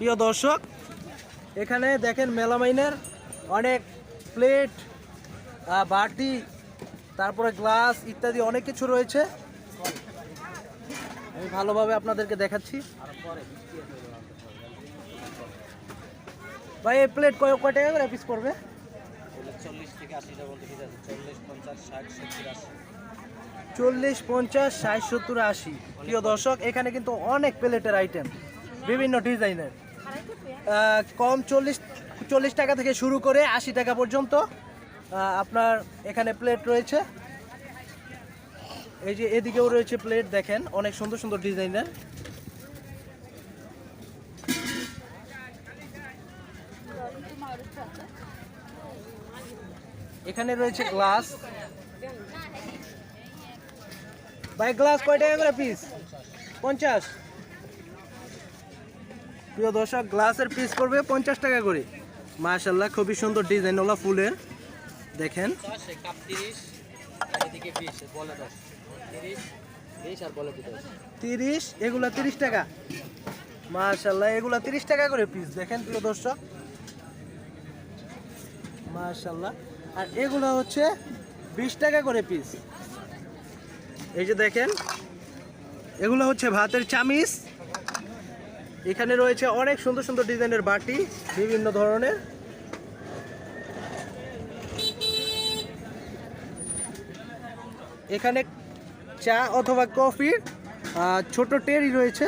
প্রিয় দর্শক, এখানে দেখেন মেলামাইনের অনেক প্লেট বাটি, তারপরে গ্লাস ইত্যাদি অনেক কিছু রয়েছে। আমি ভালোভাবে আপনাদেরকে দেখাচ্ছি। ভাই, এই প্লেট কয় কয় টাকা করে পিস পড়বে? চল্লিশ, পঞ্চাশ, ষাট, সত্তর, আশি। প্রিয় দর্শক, এখানে কিন্তু অনেক প্লেটের আইটেম বিভিন্ন ডিজাইনের। কম চল্লিশ চল্লিশ টাকা থেকে শুরু করে আশি টাকা পর্যন্ত আপনার এখানে প্লেট রয়েছে। এই যে এদিকেও রয়েছে প্লেট দেখেন, অনেক সুন্দর সুন্দর ডিজাইনের। এখানে রয়েছে গ্লাস ভাই গ্লাস কয় টাকা পিস পঞ্চাশ। প্রিয় দর্শক গ্লাসের পিস পড়বে পঞ্চাশ টাকা করে। মাশাল্লাহ খুবই সুন্দর ডিজাইনওয়ালা ফুলের। দেখেন। তিরিশ এগুলা তিরিশ টাকা। মাশাল্লাহ এগুলা তিরিশ টাকা করে পিস দেখেন প্রিয় দর্শক। মাশাল্লাহ আর এগুলো হচ্ছে বিশ টাকা করে পিস এই যে দেখেন এগুলো হচ্ছে ভাতের চামিচ। এখানে রয়েছে অনেক সুন্দর সুন্দর ডিজাইনের বাটি, বিভিন্ন ধরনের। এখানে চা অথবা কফির ছোট টেরি রয়েছে।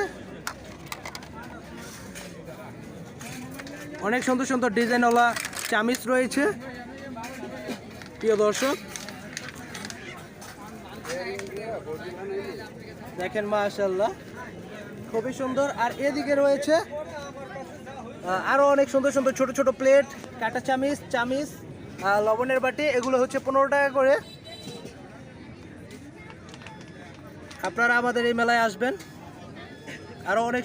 অনেক সুন্দর সুন্দর ডিজাইনওয়ালা চামিচ রয়েছে। প্রিয় দর্শক, দেখেন মাশাল্লাহ খুবই সুন্দর। আর এদিকে রয়েছে আরও আরও অনেক সুন্দর সুন্দর ছোট ছোট প্লেট, কাটা চামিচ চামিচ লবণের বাটি, এগুলো হচ্ছে পনেরো টাকা করে। আপনারা আমাদের এই মেলায় আসবেন। আরও অনেক